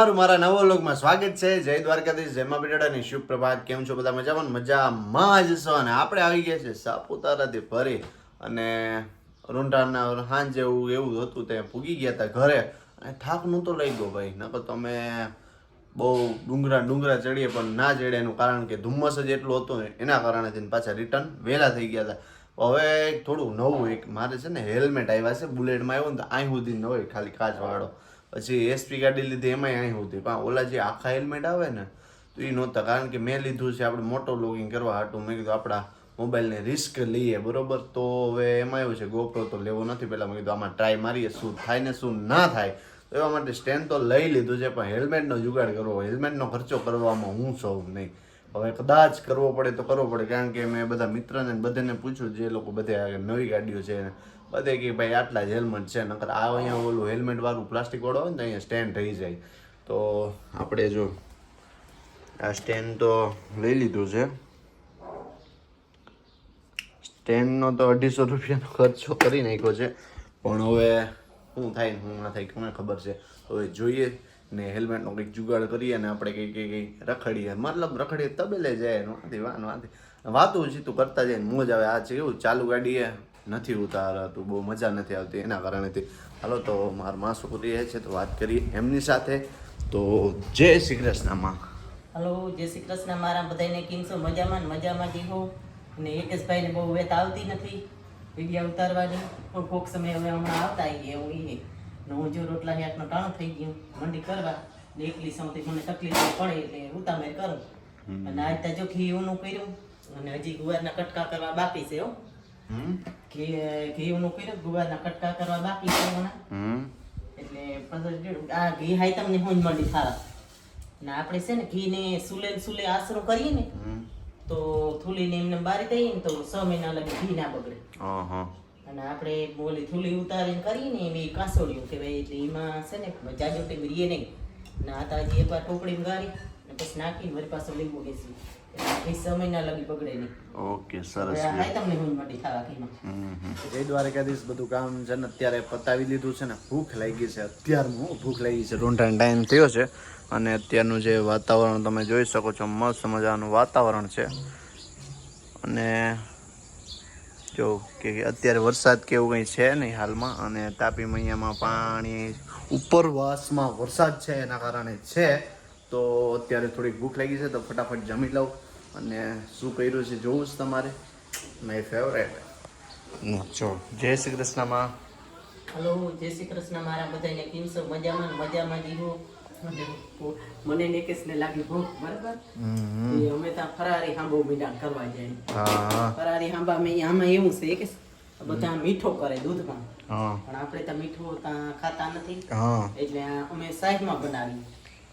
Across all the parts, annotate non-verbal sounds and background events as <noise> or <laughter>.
મારું મારા નવો લોકમાં સ્વાગત છે. જય દ્વારકાધીશ, જય મા બેટાડાની શુભ પ્રભાત. કેમ છો બધા મજામાં? મજામાં જ છો. અને આપણે આવી ગયા છે સાપુતારાથી ફરી. અને રૂંઢાના સાંજ જેવું એવું હતું તે પૂગી ગયા હતા ઘરે. અને થાક નહોતો લઈ ગયો ભાઈ. નકર તો અમે બહુ ડુંગરા ડુંગરા ચડીએ, પણ ના ચડે એનું કારણ કે ધુમ્મસ જ એટલું હતું એના કારણેથી થઈને પાછા રિટર્ન વહેલા થઈ ગયા હતા. હવે થોડું નવું, એક મારે છે ને હેલ્મેટ આવ્યા છે બુલેટમાં આવ્યું ને તો અહીં સુધી ન હોય ખાલી કાચવાળો પછી એસપી ગાડી લીધી એમાંય અહીં સુધી પણ ઓલા જે આખા હેલ્મેટ આવે ને, તો એ નહોતા. કારણ કે મેં લીધું છે આપણે મોટો લોગિંગ કરવા હાટું. મેં કીધું આપણા મોબાઈલને રિસ્ક લઈએ, બરોબર? તો હવે એમાં એવું છે ગોપરો તો લેવો નથી પહેલાં. મેં કીધું આમાં ટ્રાય મારીએ, શું થાય ને શું ના થાય. તો એવા માટે સ્ટેન્ડ તો લઈ લીધું છે, પણ હેલ્મેટનો જુગાડ કરવો હેલ્મેટનો ખર્ચો કરવામાં હું સૌ નહીં. હવે કદાચ કરવો પડે તો કરવો પડે, કારણ કે મેં બધા મિત્રને બધાને પૂછ્યું, જે લોકો બધે નવી ગાડીઓ છે બધે કે ભાઈ આટલા જ હેલ્મેટ છે, નકર આ અહીંયા ઓલું હેલ્મેટ વાળું પ્લાસ્ટિક વાળો હોય ને તો અહીંયા સ્ટેન્ડ થઈ જાય. તો આપણે જો આ સ્ટેન્ડ તો લઈ લીધું છે. સ્ટેન્ડનો તો અઢીસો રૂપિયાનો ખર્ચો કરી નાખ્યો છે. પણ હવે શું થાય શું ના થાય કોને ખબર છે. હવે જોઈએ. ને હેલ્મેટનો કંઈક જુગાડ કરીએ ને આપણે કંઈક કંઈક કંઈ રખડીએ. મતલબ રખડીએ તબેલે જાય, વાંધી વાન વાંધી. વાતું જીતું કરતા જાય મોજ આવે. આ છે કેવું ચાલુ ગાડીએ. નથી ઉતારતું, બહુ મજા નથી આવતી એના કારણેથી હાલો તો મારા માં છોકરી છે તો વાત કરીએ એમની સાથે. તો જય શ્રી કૃષ્ણમાં હલો, જય શ્રી કૃષ્ણ મારા બધાને કેમ છો? મજામાં મજામાં જીવો ને એકેશભાઈને બહુ વેત આવતી નથી વિડીયા ઉતારવાની. પણ કોક સમય હવે હમણાં આવતા આવીએ એવું એ હું જો રોટલા હેઠનો ટાણું થઈ ગયું મંડી કરવા એકલી સૌથી મને તકલીફ પડે એટલે ઉતામેર કરું. અને આજ તો જો ઘીનું કર્યું અને હજી ગુવારના કટકા કરવા બાકી છે હો. ઘી ઘીનું કર્યું ગુવારના કટકા કરવા બાકી છે હમણાં એટલે પછી આ ઘી હાઈ તમને હું મંડી થારા ને આપણે છે ને ઘીને ને સુલે સુલે આસરો કરીએ ને તો થૂલીને એમને બારી દઈએ ને તો છ મહિના લગી ઘી ના બગડે. હા હા અને આપણે બોલી થૂલી ઉતારીને કરીએ ને એવી કાસોડિયું કહેવાય એટલે એમાં છે ને જાજો ટીમ રીએ નહીં. ને આ તાજી એકવાર ટોપડીમાં ગાળી અને પછી નાખીને વળી પાછો લીંબુ બેસી મહિના બગડે નહીં. ઓકે સરસ હાઈ તમને હું ઘીમાં જય દ્વારકાધીશ બધું કામ છે ને અત્યારે પતાવી લીધું છે ને ભૂખ લાગી છે. અત્યારનું ભૂખ લાગી છે. રૂંઢાનો ટાઈમ થયો છે અને અત્યારનું જે વાતાવરણ તમે જોઈ શકો છો મસ્ત મજાનું વાતાવરણ છે. અને જો કે અત્યારે વરસાદ કે એવું કંઈ છે નહીં હાલમાં? અને તાપી મૈયામાં પાણી ઉપરવાસમાં વરસાદ છે એના કારણે છે. તો અત્યારે થોડીક ભૂખ લાગી છે તો ફટાફટ જમી લઉં. અને શું કર્યું છે જોવું છે તમારે? માય ફેવરેટ જો જય શ્રી કૃષ્ણમાં હલો જય શ્રી કૃષ્ણ મારા બધાને કેમ છો? મજામાં મજામાં જીવો મને નેકેશને લાગી ભૂખ બરાબર? અમે ત્યાં ફરારી હાંબો મીડા કરવા જાય. ફરારી હાંબા મેં આમાં એવું છે કે બધા મીઠો કરે દૂધમાં. પણ આપણે તો મીઠો ખાતા નથી. એટલે અમે સાઈડમાં બનાવી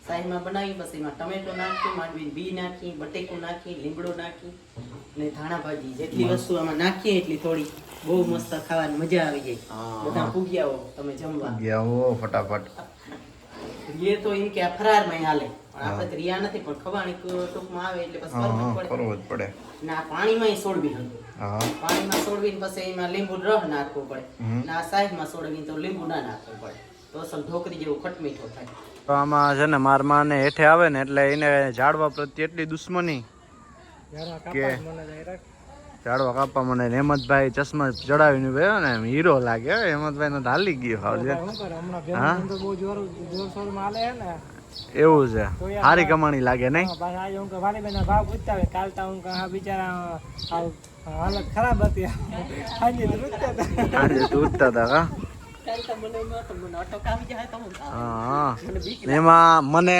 સાઈડમાં બનાવી પછી એમાં ટમેટો નાખી માંડવી બી નાખી બટેકું નાખી લીમડો નાખી અને ધાણા ભાજી. જેટલી વસ્તુ આમાં નાખીએ એટલી થોડી બહુ મસ્ત ખાવાની મજા આવી જાય. બધા પૂગ્યાઓ તમે જમવા. ગયા ફટાફટ. રીએ તો એ કે ફરારમાં હાલે. પણ આપણે તો નથી પણ ખવાણી ટૂંકમાં આવે એટલે બસ ફરવું જ પડે. ના પાણીમાં સોડવી હતું હા. પાણીમાં સોડવીને પછી એમાં લીંબુ રસ નાખવું પડે. ના માં સોડવી તો લીંબુ ના નાખવું પડે. તો અસલ ઢોકરી જેવું ખટમીઠો થાય. તો આમાં છે ને માર માને હેઠે આવે ને એટલે એને ઝાડવા પ્રત્યે એટલી દુશ્મની કે ઝાડવા કાપવા મને હેમંતભાઈ ચશ્મા ચડાવીને ગયો ને એમ હીરો લાગે. હેમંતભાઈ ને ઢાલી ગયો હા એવું છે. સારી કમાણી લાગે નહીં? હાલત ખરાબ હતી. આજે તો રૂકતા હતા હું? એમાં મને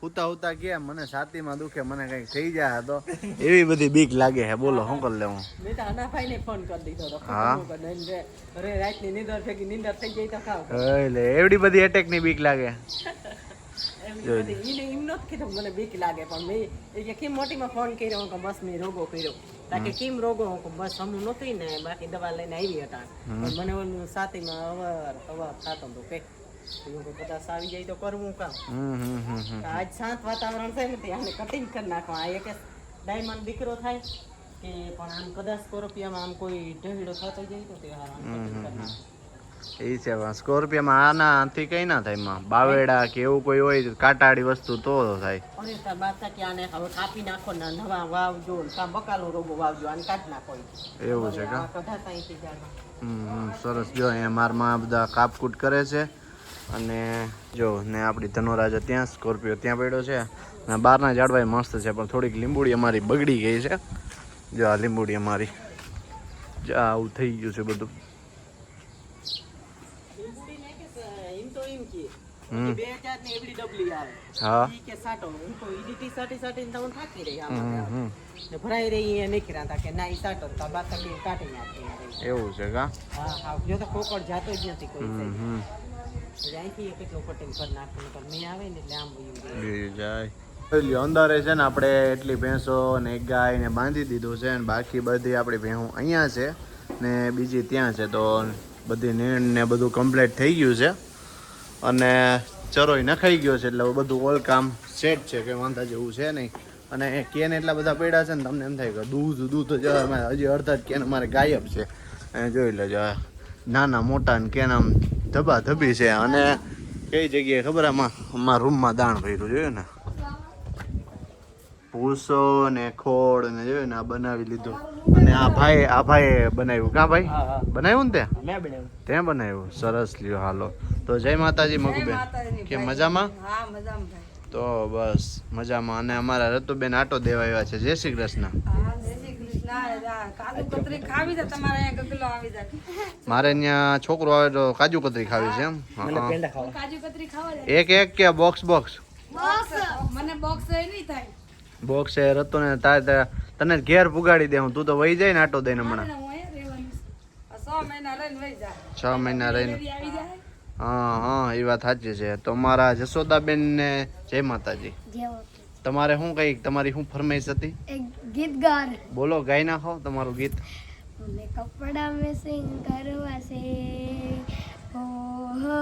હુતા હુતા કે મને છાતીમાં દુખે મને કઈ થઈ જાય તો એવી બધી બીક લાગે હે બોલો શું કરી લેવું? મેં તો આનાભાઈને ફોન કરી દીધો હા. હું? રાતની નીંદર ભેગી નીંદર થઈ ગઈ તો ખાવ એટલે એવડી બધી એટેકની બીક લાગે. એમ. ઈને કીધું મને બીક લાગે પણ મેં કેમ મોટીમાં ફોન કર્યો કે બસ મેં રોગો કર્યો. તાકે કેમ રોગો? હું બસ હમું નહોતી ને બાકી દવા લઈને આવી હતા. પણ મને ઓલું સાતીમાં અવાર અવાર થતો હતો કે કદાચ આવી જાય તો કરવું કામ. આજ શાંત વાતાવરણ છે ને તે આને કટિંગ કરી નાખવા. આ એક ડાયમંડ દીકરો થાય કે પણ આમ કદાચ સ્કોર્પિયામાં આમ કોઈ ઢેગડો થતો જાય તો તે હારા આમ કરી નાખે. એ છે સ્કોર્પિયોમાં આનાથી કઈ ના થાય એમાં. બાવેડા કે એવું કોઈ હોય કાંટાળી વસ્તુ તો થાય. અરે કે આને હવે કાપી નાખો ને નવા વાવજો બકાલો રોગો વાવજો આને કાટ નાખો એવું છે કા. હમ સરસ. જો અહીંયા મારમાં બધા કાપકૂટ કરે છે. અને જો ને આપણી ધનોરાજા ત્યાં સ્કોર્પિયો ત્યાં પડ્યો છે. અને બહારના ઝાડવા મસ્ત છે પણ થોડીક લીંબુડી અમારી બગડી ગઈ છે. જો આ લીંબુડી અમારી. આવું થઈ ગયું છે બધું લીંબુડી ને કે સ- એમ તો એમ કે હમ. બે હજારની એવડી ડબલી આવે. હા. ઈ કે સાટો. હું તો ઈડીટી સાટી સાટીને તમને થાકી રહી હમ આમાં હમ. ને ભરાઈ રહી એ નહીં રહ્યા કે ના ઈ સાટો તો બાતા બે કાઢી નાખી એવું છે કા? હા હા. જો તો કોકડ જાતો જ નથી કોઈ સાઈડ. હમ. એટલે અહીંથી કટિંગ કરી નાખું નકર મેં આવે ને એટલે આમ વયું જાય. અંદરે છે ને આપણે એટલી ભેંસો ને એક ગાય ને બાંધી દીધું છે ને બાકી બધી આપણી ભેહું અહીંયા છે ને બીજી ત્યાં છે તો બધી નીણ ને બધું કમ્પ્લીટ થઈ ગયું છે. અને ચરોય નખાઈ ગયો છે એટલે બધું ઓલ કામ સેટ છે કે વાંધા જેવું છે નહીં. અને એ કેન એટલા બધા પડ્યા છે ને તમને એમ થાય કે દૂધ દૂધ જ હજી અડધા જ કેન અમારે ગાયબ છે. એ જોઈ લેજો નાના મોટા ને કેન આમ ધબા ધબી છે. અને કઈ જગ્યાએ ખબર આમાં? અમારા રૂમમાં દાણ ભર્યું જોયું ને? ભૂસો ને ખોળ ને જોયું ને આ બનાવી લીધું. અને આ ભાઈ આ ભાઈ બનાવ્યું. કા ભાઈ. બનાવ્યું ને તે? મેં બનાવ્યું. તે બનાવ્યું. સરસ લ્યો હાલો. તો જય માતાજી મગુબેન. કે મજામાં? હા મજામાં ભાઈ. તો બસ મજામાં. અને અમારા રતુબેન આટો દેવા આવ્યા છે. જય શ્રી કૃષ્ણ. હા જય શ્રી કૃષ્ણ. આ કાજુ કતરી ખાવી છે તમારે અહીંયા ગગલો આવી જાય. મારે ત્યાં છોકરો આવે તો કાજુ કતરી ખાવી છે એમ. મને હા. પેંડા ખાવા. કાજુ કતરી ખાવા જાય. એક એક કે બોક્સ બોક્સ બોક્સ મને બોક્સ એ નહીં થાય. બોક્સ એ રતો ને તારે તારે- તને ઘેર પુગાડી દે હું. તું તો વહી જાય ને આટો દઈને હમણાં. મને હું અહીંયા રહેવાની છું. મહિના રહીને વહી જાય છ મહિના રહીને. ડિલિવરી આવી જાય. હા હા એ વાત સાચી છે. તો મારા જશોદાબેન ને જય માતાજી. તમારે શું કઈ તમારી શું ફરમાઈશ હતી? એક ગીત ગાર. બોલો ગાઈ નાખો તમારું ગીત. મને કપડા મેસિંગ કરવા છે. હો હો.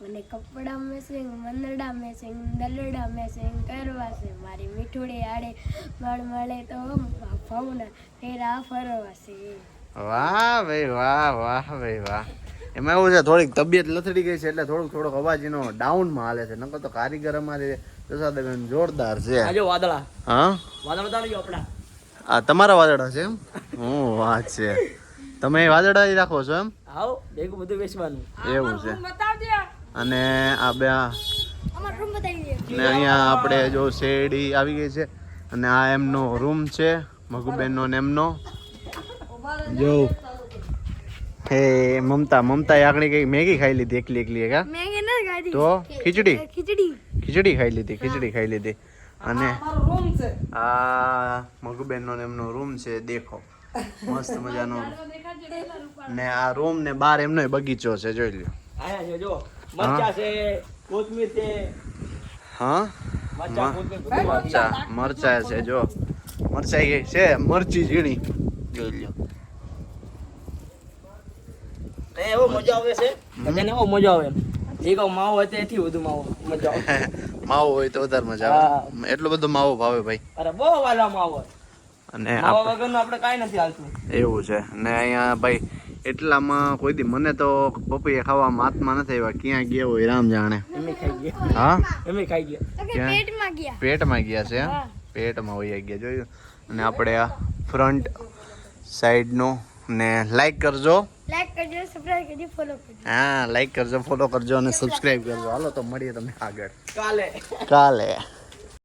મને કપડા મેસિંગ મંદડા મેસિંગ દલડા મેસિંગ કરવા છે. મારી મીઠુડી આડે મળ મળે તો ફાઉના ફેરા ફરવા છે. વાહ ભાઈ વાહ વાહ ભાઈ વાહ. એમાં એવું છે થોડીક તબિયત લથડી ગઈ છે એટલે થોડુંક થોડોક અવાજ એનો ડાઉનમાં હાલે છે. નકર તો કારીગર અમારી જસાદાબેન જોરદાર છે. આ વાદળા. હા? વાદળા જો આપણા. આ તમારા વાદળા છે એમ? હું વાત છે. તમે વાદળા રાખો છો એમ? આવો ભેગું બધું વેચવાનું. એવું છે. અને આ બે અમારો રૂમ બતાવી દે. ને અહીંયા આપણે જો શેરડી આવી ગઈ છે. અને આ એમનો રૂમ છે મગુબેનનો ને એમનો. જો. હે મમતા મમતા આગળ કઈ મેગી ખાઈ લીધી એકલી એકલી કા મેગી ના ખાધી. તો? ખીચડી? ખીચડી. ખીચડી ખાઈ લીધી ખીચડી ખાઈ લીધી. અને રૂમ છે. આ મગુબેનનો નો એમનો રૂમ છે દેખો. મસ્ત મજાનો. <laughs> ને આ રૂમ ને બાર એમનો બગીચો છે જોઈ લ્યો. આયા છે જો. મરચા છે કોથમીર છે. હા? મરચા મરચા. મરચા છે જો. મરચા છે મરચી ઝીણી. જોઈ લ્યો. એવો મજા આવે છે? બધાને એવો મજા આવે એક માવો હોય તો એથી વધુ માવો મજા આવે. <laughs> માવો હોય તો વધારે મજા આવે. એટલો બધો માવો ભાવે ભાઈ. અરે બહુ વાલા માવો અને માવા વગરનું આપણે કાંઈ નથી હાલતું. એવું છે. ને અહીંયા ભાઈ એટલામાં કોઈ દી મને તો પપૈયા ખાવામાં હાથમાં નથી આવ્યા. ક્યાં ગયા હોય રામ જાણે. એમે ખાઈ ગયા. હા? એમે ખાઈ ગયા. તો કે ક્યાં? પેટમાં ગયા. પેટમાં ગયા છે? પેટમાં હોય ગયા જોયું? અને આપણે આ ફ્રન્ટ સાઈડનું ને લાઈક કરજો. લાઈક કરજો સબસ્ક્રાઇબ કરજો ફોલો કરજો. હા લાઈક કરજો ફોલો કરજો અને સબસ્ક્રાઇબ કરજો. હાલો તો મળીએ તમને આગળ. કાલે. કાલે.